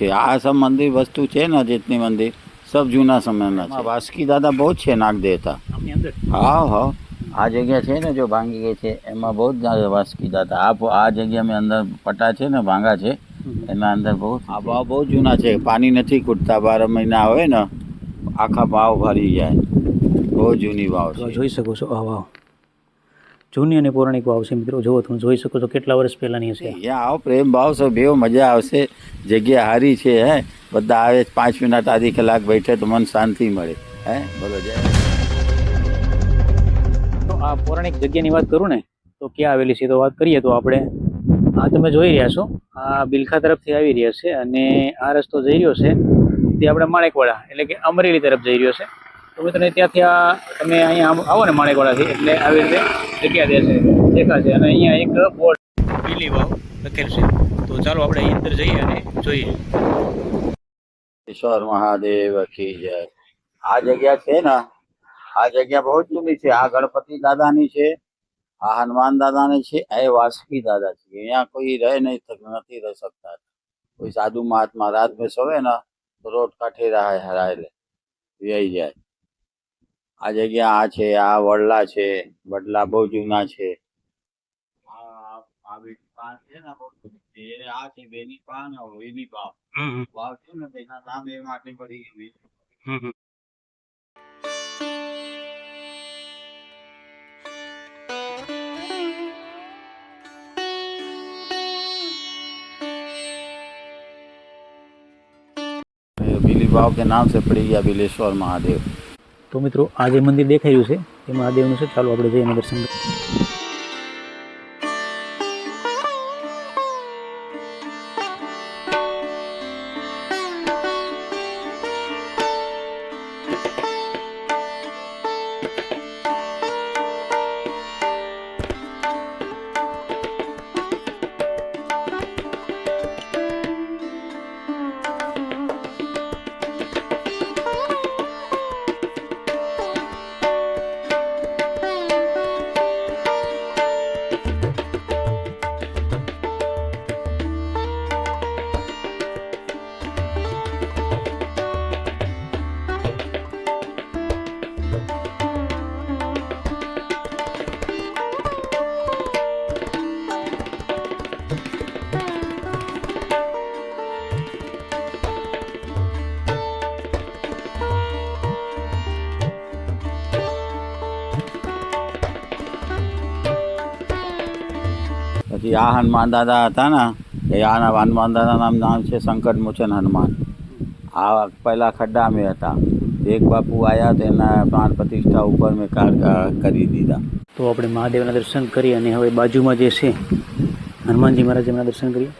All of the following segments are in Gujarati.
કે આ સબ મંદિર વસ્તુ છે ને જેટની મંદિર સબ જૂના સમયમાં છે. વાસકી દાદા બહુ છે નાગ દેવતા હા હા. આ જગ્યા છે ને જો ભાંગી ગઈ છે એમાં બહુ જ વાસકી દાદા. આ આ જગ્યામાં અંદર પટા છે ને ભાંગા છે એના અંદર બહુ આ ભાવ બહુ જૂના છે. પાણી નથી કૂટતા બાર મહિના આવે ને આખા ભાવ ભરી જાય. બહુ જૂની વાવ જોઈ શકો છો. આ ભાવ જૂની અને પૌરાણિક વાવ છે મિત્રો. જુઓ તમે જોઈ શકો છો કેટલા વર્ષ પહેલાંની હશે. અહીંયા આવો પ્રેમ ભાવ છો બેવ મજા આવશે. જગ્યા હારી છે હે? બધા આવે પાંચ મિનિટ આધી કલાક બેઠે તો મન શાંતિ મળે. હે? બોલો જય તો આ પૌરાણિક જગ્યાની વાત કરું ને તો ક્યાં આવેલી છે તો વાત કરીએ તો આપણે. આ તમે જોઈ રહ્યા છો આ બિલખા તરફથી આવી રહ્યા છે અને આ રસ્તો જઈ રહ્યો છે તે આપણે માણેકવાડા એટલે કે અમરેલી તરફ જઈ રહ્યો છે. મિત્રો ત્યાંથી આ તમે અહીંયા આવો ને માણેકવાડાથી એટલે આવી રીતે જગ્યા દેશે દેખાશે અને અહીંયા એક બોર્ડ પીલી વાવ લખેલ છે. તો ચાલો આપણે અહીં અંદર જઈએ અને જોઈએ. ઈશ્વર મહાદેવ કી જય. આ જગ્યા છે ને આ જગ્યા બહુ જ જૂની છે. આ ગણપતિ દાદાની છે આ હનુમાન દાદાની છે એ વાસકી દાદા છે. અહીંયા કોઈ રહે નહીં નથી રહી શકતા. કોઈ સાધુ મહાત્મા રાત में સોવે ને તો રોડ કાંઠે રહે હરાયેલે વ્યય જાય. આ જગ્યા આ છે આ વડલા છે વડલા બહુ જૂના છે આ આ બેની પાન છે ને બહુ જૂની છે. એ આ છે બેની પાન અને વેલી પાવ વાવ છે ને તેના નામે એમ આટલી બધી એવી बिली बाव के नाम से पड़ी गया बिलेश्वर महादेव તો મિત્રો આ જે મંદિર દેખાઈ રહ્યું છે, એ મહાદેવનું છે. ચાલો આપણે જઈને દર્શન કરીએ પછી આ હનુમાન દાદા હતા ને એ આના હનુમાન દાદાનું નામ છે સંકટ મોચન હનુમાન. આ પહેલા ખડ્ડા મેં હતા. એક બાપુ આવ્યા તેના પ્રાણ પ્રતિષ્ઠા ઉપર મેં કાર કરી દીધા. તો આપણે મહાદેવના દર્શન કરી અને હવે બાજુમાં જે છે હનુમાનજી મહારાજ એમના દર્શન કરીએ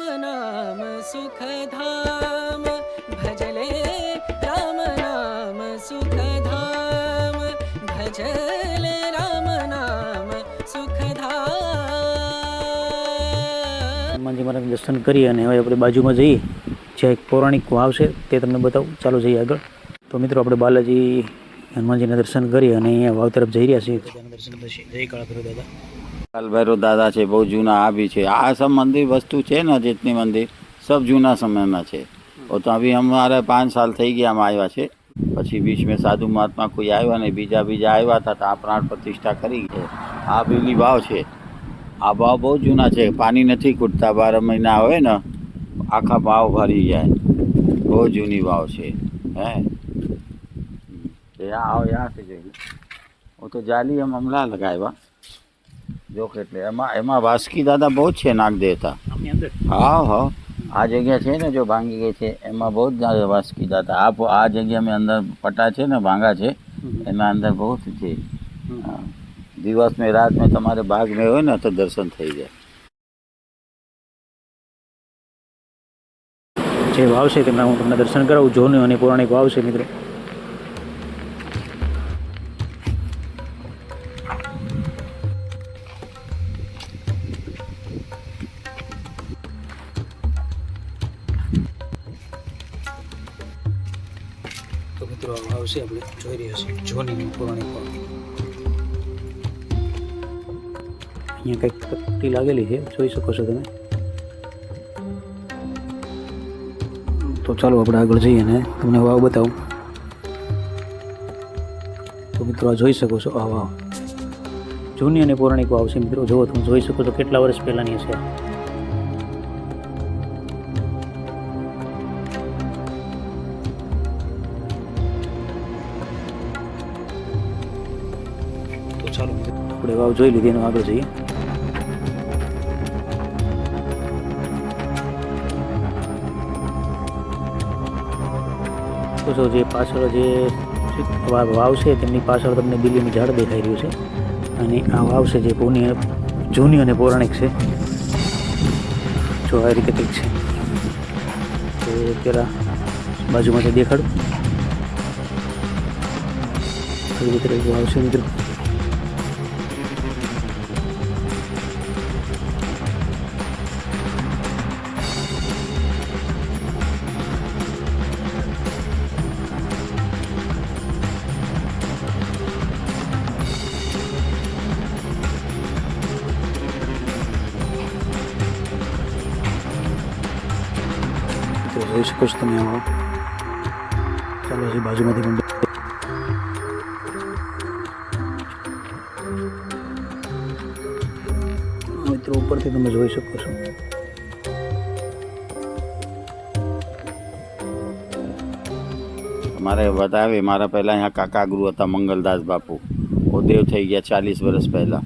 રામ નામ સુખધામ ભજલે રામ નામ સુખધામ ભજલે રામ નામ સુખધામ હનુમાનજી મહારાજના દર્શન કરી અને હવે આપણે બાજુમાં જઈએ. જ્યાં એક પૌરાણિક વાવ છે તે તમને બતાવું. ચાલો જઈએ આગળ. તો મિત્રો આપણે બાલાજી હનુમાનજીના દર્શન કરી અને અહીંયા વાવ તરફ જઈ રહ્યા છીએ. દર્શન થશે જય કાળાભૈરવ દાદા. काल भैरव दादा છે બહુ જૂના આ भी છે આ सब मंदिर वस्तु છે ને जितनी मंदिर सब જૂના સમયના છે वो तो अभी हमारे પાંચ સાલ થઈ ગયા અમે આવ્યા છે પછી बीच में સાધુ મહાત્મા કોઈ આવ્યા ને બીજા બીજા આવ્યા હતા તો આ પ્રાણ પ્રતિષ્ઠા કરી છે આ બીલી ભાવ છે આ ભાવ બહુ જૂના છે પાણી નથી ખૂટતા બાર મહિના હોય ને આખા ભાવ ભરી જાય બહુ જૂની ભાવ છે હે यहाँ आओ यहाँ से જોઈએ वो तो जाली हम હમણાં લગાવ્યા જોખ એટલે એમાં એમાં વાસકી દાદા બહુ જ છે નાગ દેવતા હા હા. આ જગ્યા છે ને જો ભાંગી ગઈ છે એમાં બહુ જ વાસકી દાદા. આ આ જગ્યા મેં અંદર પટા છે ને ભાંગા છે એના અંદર બહુ જ છે. દિવસ મેં રાત મેં તમારે ભાગ મેં હોય ને તો દર્શન થઈ જાય. જે વાવ છે તેમના હું તમને દર્શન કરાવું જોને અને પૌરાણિક વાવ છે મિત્રો. છે આપણે, જોઈ રહ્યા છીએ. જોની પુરાણી પણ. અહીંયા કંઈક પટ્ટી લાગેલી છે, જોઈ શકો છો તમે. તો ચાલો આપણે આગળ જઈએ ને, તમને વાવ બતાવું. તો મિત્રો આ જોઈ શકો છો આ વાવ. જૂની અને પૌરાણિક વાવ છે મિત્રો, જુઓ તમે, જોઈ શકો છો કેટલા વર્ષ પહેલાંની છે આપણે વાવ જોઈ લીધી, એનું આગળ જઈએ. જો જે પાછળ જે વાવ છે, તેમની પાછળ તમને દિલ્હીનું ઝાડ દેખાઈ રહ્યું છે. અને આ વાવ છે જે પૂની જૂની અને પૌરાણિક છે. જો આ રીતે કંઈક છે. તો પેલા બાજુમાંથી દેખાડું. આવી વાવ છે મિત્રો. જોઈ શકો છો તમે આમાં ચાલો હજી બાજુમાંથી પણ મિત્રો ઉપરથી તમે જોઈ શકો છો મારે બતાવે મારા પહેલા અહીંયા કાકા ગુરુ હતા મંગલદાસ બાપુ ઓ દેવ થઈ ગયા ચાલીસ વર્ષ પહેલા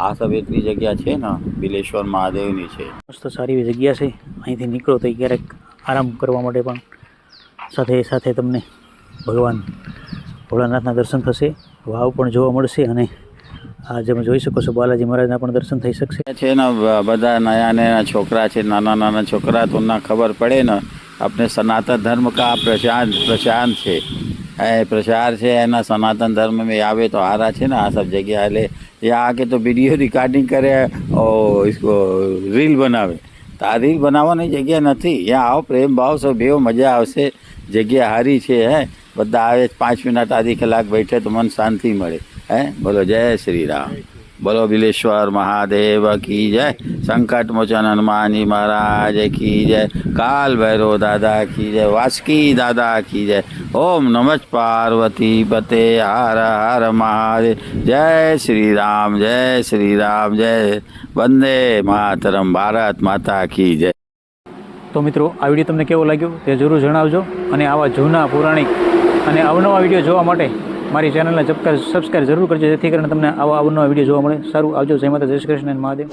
આ સબ એટલી જગ્યા છે ને બિલેશ્વર મહાદેવની છે. મસ્ત સારી એવી જગ્યા છે. અહીંથી નીકળો તો ક્યારેક આરામ કરવા માટે પણ સાથે સાથે તમને ભગવાન ભોળાનાથના દર્શન થશે. વાવ પણ જોવા મળશે અને આ તમે જોઈ શકો છો બાલાજી મહારાજના પણ દર્શન થઈ શકશે. છે ને બધા નયા નયા છોકરા છે નાના નાના છોકરા તો ના ખબર પડે ને अपने सनातन धर्म का प्रचार प्रचार છે એ प्रचार છે એના સનાતન ધર્મ में આવે તો હારા છે ને આ सब जगह એટલે यहाँ आके तो वीडियो रिकॉर्डिंग करे और इसको રીલ બનાવે તો આ રીલ બનાવવાની જગ્યા નથી અહીંયા આવો પ્રેમ ભાવ સો બેવ મજા આવશે જગ્યા હારી છે હે બધા આવે પાંચ મિનિટ આધી કલાક બેઠે તો મન શાંતિ મળે હે બોલો જય શ્રી રામ બોલો બિલેશ્વર મહાદેવ કી જય. સંકટ મોચન હનુમાનજી મહારાજ કી જય. કાલ ભૈરવ દાદા કી જય. વાસકી દાદા કી જય. ઓમ નમઃ પાર્વતી પતે. હર હર મહાદેવ. જય શ્રી રામ, જય શ્રી રામ, જય. વંદે માતરમ. ભારત માતા કી જય. તો મિત્રો, આ વીડિયો તમને કેવો લાગ્યો તે જરૂર જણાવજો અને આવા જૂના, પૌરાણિક અને અવનવા વીડિયો જોવા માટે મારી ચેનલને સબસ્ક્રાઈબ જરૂર કરજો, જેથી કરીને તમને આવા અવનવા વીડિયો જોવા મળે. સારું, આવજો. જય માતા જય શ્રી કૃષ્ણ. મહાદેવ.